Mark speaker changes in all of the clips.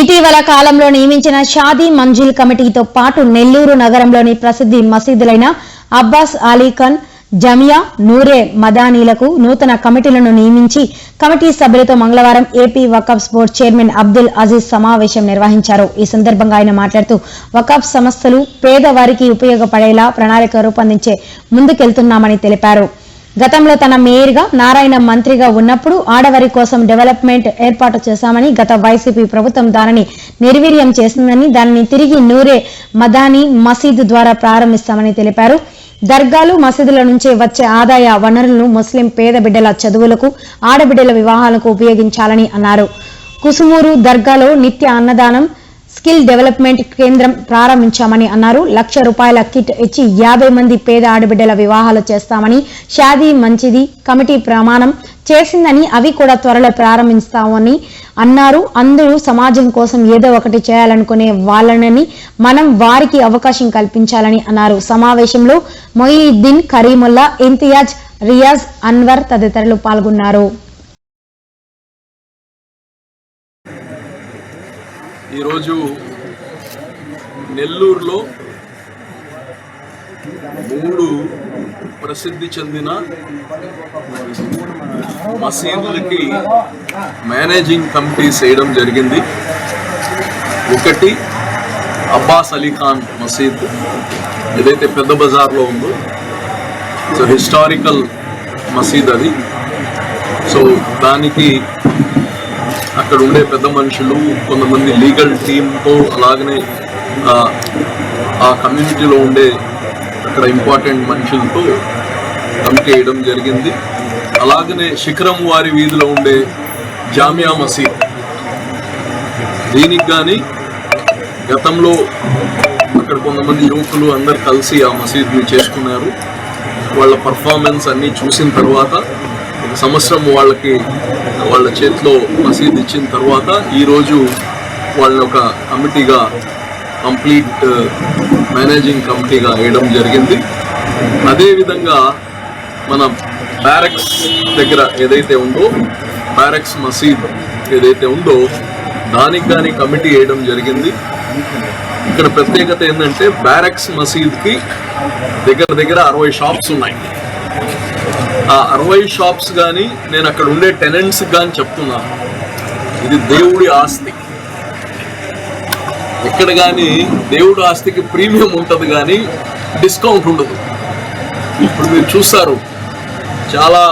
Speaker 1: ఇటీవల కాలంలో నియమించిన షాదీ మంజిల్ కమిటీతో పాటు నెల్లూరు నగరంలోని ప్రసిద్ధి మసీదులైన అబ్బాస్ అలీఖాన్ జమియా నూరే మదానీలకు నూతన కమిటీలను నియమించి కమిటీ సభ్యులతో మంగళవారం AP Waqf board chairman Abdul Aziz సమావేశం నిర్వహించారు. ఈ సందర్భంగా ఆయన మాట్లాడుతూ వకఫ్ సంస్థలు పేదవారికి ఉపయోగపడేలా ప్రణాళిక రూపొందించే ముందుకెళ్తున్నామని తెలిపారు. గతంలో తన మేయర్గా నారాయణ మంత్రిగా ఉన్నప్పుడు ఆడవారి కోసం డెవలప్మెంట్ ఏర్పాటు చేశామని గత వైసీపీ ప్రభుత్వం దానిని నిర్వీర్యం చేసిందని దానిని తిరిగి నూరే మదాని మసీదు ద్వారా ప్రారంభిస్తామని తెలిపారు. దర్గాలు మసీదుల నుంచి వచ్చే ఆదాయ వనరులను ముస్లిం పేద బిడ్డల చదువులకు ఆడబిడ్డల వివాహాలకు ఉపయోగించాలని అన్నారు. కుసుమూరు దర్గాలో నిత్య అన్నదానం స్కిల్ డెవలప్మెంట్ కేంద్రం ప్రారంభించామని అన్నారు. లక్ష రూపాయల కిట్ ఇచ్చి యాభై మంది పేద ఆడబిడ్డల వివాహాలు చేస్తామని షాదీ మంచిది కమిటీ ప్రమాణం చేసిందని అవి కూడా త్వరలో ప్రారంభిస్తామని అన్నారు. అందరూ సమాజం కోసం ఏదో ఒకటి చేయాలనుకునే వాళ్ళనని మనం వారికి అవకాశం కల్పించాలని అన్నారు. సమావేశంలో మొయిద్దీన్ కరీముల్లా ఇంతియాజ్ రియాజ్ అన్వర్ తదితరులు పాల్గొన్నారు.
Speaker 2: ఈరోజు నెల్లూరులో మూడు ప్రసిద్ధి చెందిన మసీదులకి మేనేజింగ్ కమిటీ చేయడం జరిగింది. ఒకటి అబ్బాస్ అలీ ఖాన్ మసీద్ ఏదైతే పెద్ద బజార్లో ఉందో. సో హిస్టారికల్ మసీద్ అది. సో దానికి అక్కడ ఉండే పెద్ద మనుషులు కొంతమంది లీగల్ టీంతో అలాగనే ఆ, కమ్యూనిటీలో ఉండే అక్కడ ఇంపార్టెంట్ మనుషులతో కమిటీ వేయడం జరిగింది. అలాగనే శిఖరం వారి వీధిలో ఉండే జామియా మసీద్. దీనికి కానీ గతంలో అక్కడ కొంతమంది యువకులు అందరు కలిసి ఆ మసీద్ని చేసుకున్నారు. వాళ్ళ పర్ఫార్మెన్స్ అన్నీ చూసిన తర్వాత సంవత్సరం వాళ్ళకి వాళ్ళ చేతిలో మసీద్ ఇచ్చిన తర్వాత ఈరోజు వాళ్ళని ఒక కమిటీగా కంప్లీట్ మేనేజింగ్ కమిటీగా వేయడం జరిగింది. అదేవిధంగా మన బ్యారక్స్ దగ్గర ఏదైతే ఉందో బ్యారక్స్ మసీద్ ఏదైతే ఉందో దానికి కానీ కమిటీ వేయడం జరిగింది. ఇక్కడ ప్రత్యేకత ఏంటంటే బ్యారక్స్ మసీద్కి దగ్గర దగ్గర అరవై షాప్స్ ఉన్నాయి. ఆ అరవై షాప్స్ కానీ నేను అక్కడ ఉండే టెనెంట్స్ కానీ చెప్తున్నాను ఇది దేవుడి ఆస్తి. ఎక్కడ కానీ దేవుడి ఆస్తికి ప్రీమియం ఉంటుంది కానీ డిస్కౌంట్ ఉండదు. ఇప్పుడు మీరు చూస్తారు చాలా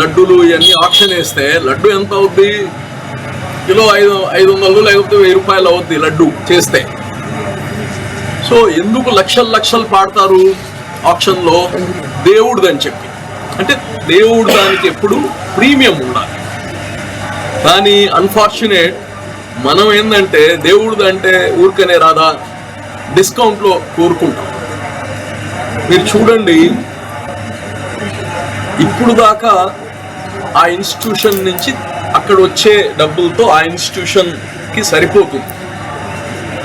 Speaker 2: లడ్డూలు ఇవన్నీ ఆప్షన్ వేస్తే లడ్డు ఎంత అవుద్ది? కిలో ఐదు ఐదు వందలు లేకపోతే వెయ్యి రూపాయలు అవుద్ది లడ్డు చేస్తే. సో ఎందుకు లక్షలు లక్షలు పాడతారు ఆప్షన్లో దేవుడిదని చెప్పి. అంటే దేవుడు దానికి ఎప్పుడు ప్రీమియం ఉండాలి. కానీ అన్ఫార్చునేట్ మనం ఏంటంటే దేవుడు అంటే ఊరికనే రాదా డిస్కౌంట్లో కోరుకుంటాం. మీరు చూడండి ఇప్పుడు దాకా ఆ ఇన్స్టిట్యూషన్ నుంచి అక్కడ వచ్చే డబ్బులతో ఆ ఇన్స్టిట్యూషన్కి సరిపోతుంది.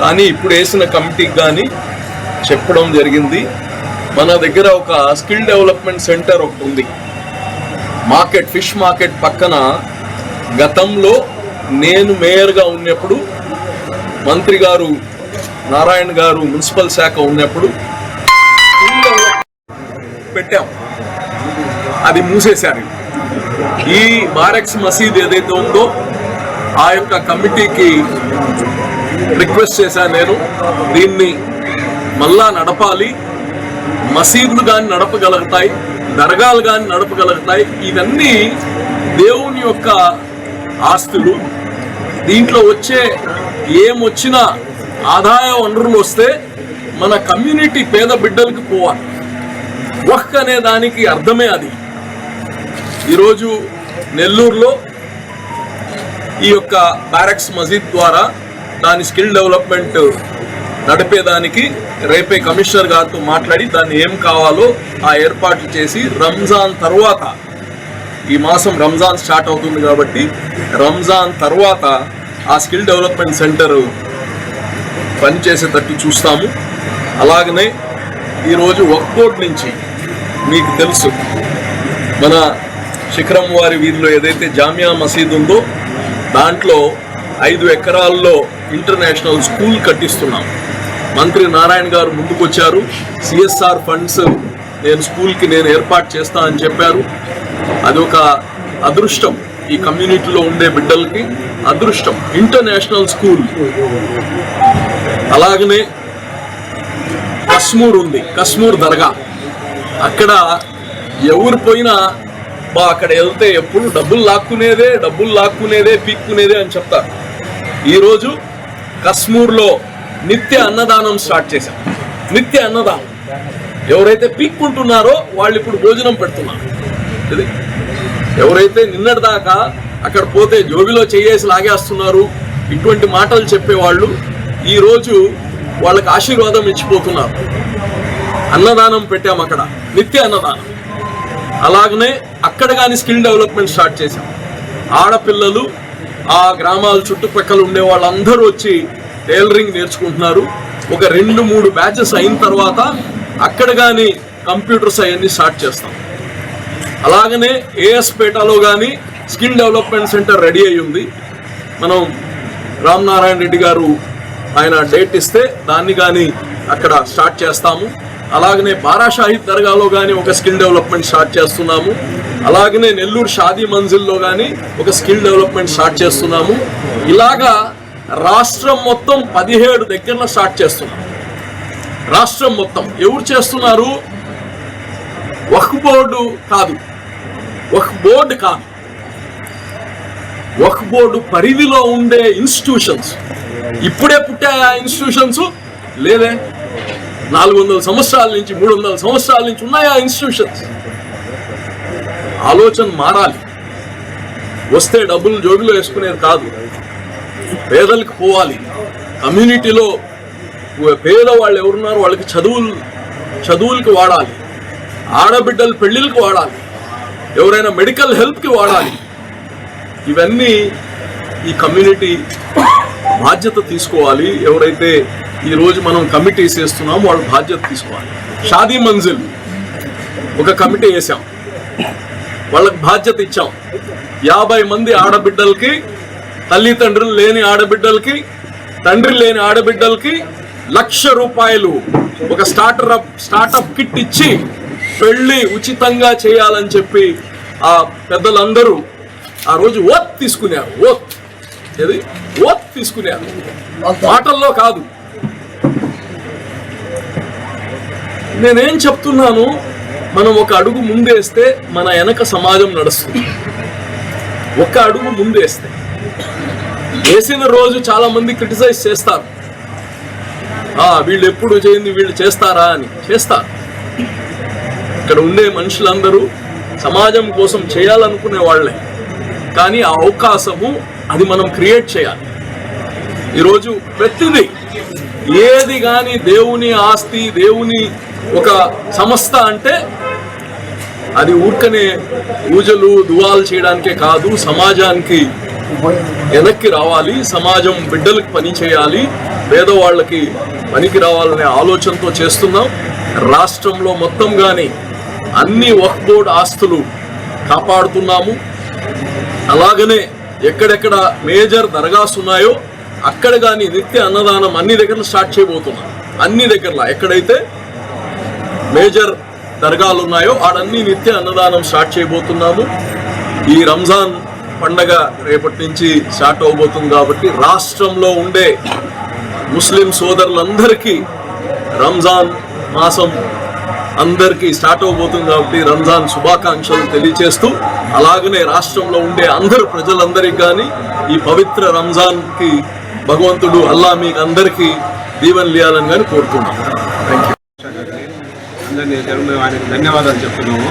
Speaker 2: కానీ ఇప్పుడు వేసిన కమిటీకి కానీ చెప్పడం జరిగింది. మన దగ్గర ఒక స్కిల్ డెవలప్మెంట్ సెంటర్ ఒకటి ఉంది. మార్కెట్ ఫిష్ మార్కెట్ పక్కన గతంలో నేను మేయర్గా ఉన్నప్పుడు మంత్రి గారు నారాయణ గారు మున్సిపల్ శాఖ ఉన్నప్పుడు పెట్టాం. అది మూసేశారు. ఈ బారెక్స్ మసీద్ ఏదైతే ఉందో ఆ యొక్క కమిటీకి రిక్వెస్ట్ చేశాను నేను. దీన్ని మళ్ళా నడపాలి. మసీదులు కానీ నడపగలుగుతాయి దర్గాలు కానీ నడపగలుగుతాయి ఇవన్నీ దేవుని యొక్క ఆస్తులు. దీంట్లో వచ్చే ఏమొచ్చిన ఆదాయ వనరులు వస్తే మన కమ్యూనిటీ పేద బిడ్డలకు పోవాలి. వక్ అనే దానికి అర్థమే అది. ఈరోజు నెల్లూరులో ఈ యొక్క బ్యారక్స్ మసీద్ ద్వారా దాని స్కిల్ డెవలప్మెంట్ నడిపేదానికి రేపే కమిషనర్ గారితో మాట్లాడి దాన్ని ఏం కావాలో ఆ ఏర్పాట్లు చేసి రంజాన్ తర్వాత ఈ మాసం రంజాన్ స్టార్ట్ అవుతుంది కాబట్టి రంజాన్ తర్వాత ఆ స్కిల్ డెవలప్మెంట్ సెంటర్ పనిచేసేటట్టు చూస్తాము. అలాగనే ఈరోజు వర్క్బోర్డ్ నుంచి మీకు తెలుసు మన శిఖరం వారి వీధిలో ఏదైతే జామియా మసీద్ ఉందో దాంట్లో ఐదు ఎకరాల్లో ఇంటర్నేషనల్ స్కూల్ కట్టిస్తున్నాం. మంత్రి నారాయణ గారు ముందుకొచ్చారు. సిఎస్ఆర్ ఫండ్స్ నేను స్కూల్కి నేను ఏర్పాటు చేస్తా అని చెప్పారు. అది ఒక అదృష్టం ఈ కమ్యూనిటీలో ఉండే బిడ్డలకి. అదృష్టం. International school. అలాగనే కశ్మూర్ ఉంది. కశ్మూర్ దర్గా. అక్కడ ఎవరు పోయినా బా అక్కడ వెళ్తే ఎప్పుడు డబ్బులు లాక్కునేదే డబ్బులు లాక్కునేదే పీక్కునేదే అని చెప్తారు. ఈరోజు కశ్మూర్లో నిత్య అన్నదానం స్టార్ట్ చేశాం. నిత్య అన్నదానం. ఎవరైతే పీక్కుంటున్నారో వాళ్ళు ఇప్పుడు భోజనం పెడుతున్నారు. ఇది? ఎవరైతే నిన్నటిదాకా అక్కడ పోతే జోబిలో చేయేసి లాగేస్తున్నారు ఇటువంటి మాటలు చెప్పేవాళ్ళు ఈరోజు వాళ్ళకి ఆశీర్వాదం ఇచ్చిపోతున్నారు. అన్నదానం పెట్టాం అక్కడ. నిత్య అన్నదానం. అలాగనే అక్కడ కానీ స్కిల్ డెవలప్మెంట్ స్టార్ట్ చేశాం. ఆడపిల్లలు ఆ గ్రామాల చుట్టుపక్కల ఉండే వాళ్ళందరూ వచ్చి టైలరింగ్ నేర్చుకుంటున్నారు. ఒక రెండు మూడు బ్యాచెస్ అయిన తర్వాత అక్కడ కానీ కంప్యూటర్స్ అవన్నీ స్టార్ట్ చేస్తాం. అలాగనే ఏఎస్ పేటలో కానీ స్కిల్ డెవలప్మెంట్ సెంటర్ రెడీ అయి ఉంది. మనం రామ్ నారాయణ రెడ్డి గారు ఆయన డేట్ ఇస్తే దాన్ని కానీ అక్కడ స్టార్ట్ చేస్తాము. అలాగనే బారాషాహిద్ దర్గాలో కానీ ఒక స్కిల్ డెవలప్మెంట్ స్టార్ట్ చేస్తున్నాము. అలాగనే నెల్లూరు షాదీ మంజిల్లో కానీ ఒక స్కిల్ డెవలప్మెంట్ స్టార్ట్ చేస్తున్నాము. ఇలాగా రాష్ట్రం మొత్తం పదిహేడు దగ్గరలో స్టార్ట్ చేస్తున్నాం రాష్ట్రం మొత్తం ఎవరు చేస్తున్నారు? వక్ బోర్డు కాదు. వక్ బోర్డు కాదు. వక్ బోర్డు పరిధిలో ఉండే ఇన్స్టిట్యూషన్స్. ఇప్పుడే పుట్టాయా ఇన్స్టిట్యూషన్స్? లేదే. నాలుగు వందల సంవత్సరాల నుంచి మూడు వందల సంవత్సరాల నుంచి ఉన్నాయా ఇన్స్టిట్యూషన్స్? ఆలోచన మారాలి. వస్తే డబ్బులు జోబిలో వేసుకునేది కాదు. పేదలకు పోవాలి. కమ్యూనిటీలో పేద వాళ్ళు ఎవరున్నారో వాళ్ళకి చదువులు చదువులకి వాడాలి. ఆడబిడ్డల పెళ్ళిళ్ళకి వాడాలి. ఎవరైనా మెడికల్ హెల్ప్కి వాడాలి. ఇవన్నీ ఈ కమ్యూనిటీ బాధ్యత తీసుకోవాలి. ఎవరైతే ఈ రోజు మనం కమిటీస్ వేస్తున్నామో వాళ్ళు బాధ్యత తీసుకోవాలి. షాదీ మంజిల్ ఒక కమిటీ వేసాం వాళ్ళకి బాధ్యత ఇచ్చాం. యాభై మంది ఆడబిడ్డలకి తల్లిదండ్రులు లేని ఆడబిడ్డలకి తండ్రి లేని ఆడబిడ్డలకి లక్ష రూపాయలు ఒక స్టార్టర్ స్టార్టప్ కిట్ ఇచ్చి పెళ్ళి ఉచితంగా చేయాలని చెప్పి ఆ పెద్దలందరూ ఆ రోజు ఓత్ తీసుకున్నారు. ఓత్ ఏది? ఓత్ తీసుకున్నారు. మాటల్లో కాదు. నేనేం చెప్తున్నాను? మనం ఒక అడుగు ముందేస్తే మన వెనక సమాజం నడుస్తుంది. ఒక్క అడుగు ముందేస్తే. వేసిన రోజు చాలా మంది క్రిటిసైజ్ చేస్తారు. ఆ వీళ్ళు ఎప్పుడు చేయింది వీళ్ళు చేస్తారా అని. చేస్తారు. ఇక్కడ ఉండే మనుషులందరూ సమాజం కోసం చేయాలనుకునే వాళ్ళే. కానీ ఆ అవకాశము అది మనం క్రియేట్ చేయాలి. ఈరోజు ప్రతిదీ ఏది కానీ దేవుని ఆస్తి దేవుని ఒక సంస్థ అంటే అది ఊరికనే పూజలు దువాలు చేయడానికే కాదు సమాజానికి వెనక్కి రావాలి సమాజం బిడ్డలకు పని చేయాలి పేదవాళ్ళకి పనికి రావాలనే ఆలోచనతో చేస్తున్నాం. రాష్ట్రంలో మొత్తం కానీ అన్ని వక్ బోర్డ్ ఆస్తులు కాపాడుతున్నాము. అలాగనే ఎక్కడెక్కడ మేజర్ దరగాస్ ఉన్నాయో అక్కడ కానీ నిత్య అన్నదానం అన్ని దగ్గర స్టార్ట్ చేయబోతున్నాం. అన్ని దగ్గరలా ఎక్కడైతే మేజర్ దర్గాలు ఉన్నాయో ఆడన్ని నిత్య అన్నదానం స్టార్ట్ చేయబోతున్నాము. ఈ రంజాన్ పండగ రేపటి నుంచి స్టార్ట్ అవబోతుంది కాబట్టి రాష్ట్రంలో ఉండే ముస్లిం సోదరులందరికీ రంజాన్ మాసం అందరికీ స్టార్ట్ అవబోతుంది కాబట్టి రంజాన్ శుభాకాంక్షలు తెలియచేస్తూ అలాగనే రాష్ట్రంలో ఉండే అందరు ప్రజలందరికీ కానీ ఈ పవిత్ర రంజాన్కి భగవంతుడు అల్లా మీకు అందరికీ దీవెనలియాలని కానీ కోరుతున్నాను థ్యాంక్ యూ
Speaker 3: అందరినీ ధన్యవాదాలు చెప్తున్నాము.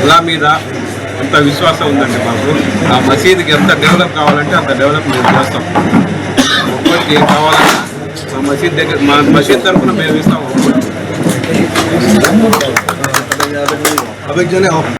Speaker 3: అల్లా మీద ఎంత విశ్వాసం ఉందండి మాకు ఆ మసీదుకి ఎంత డెవలప్ కావాలంటే అంత డెవలప్ మేము చేస్తాం. ఒక్కరికి ఏం కావాలన్నా మా మసీద్ దగ్గర మా మసీద్ తరఫున మేము ఇస్తాం ఒక్కరికి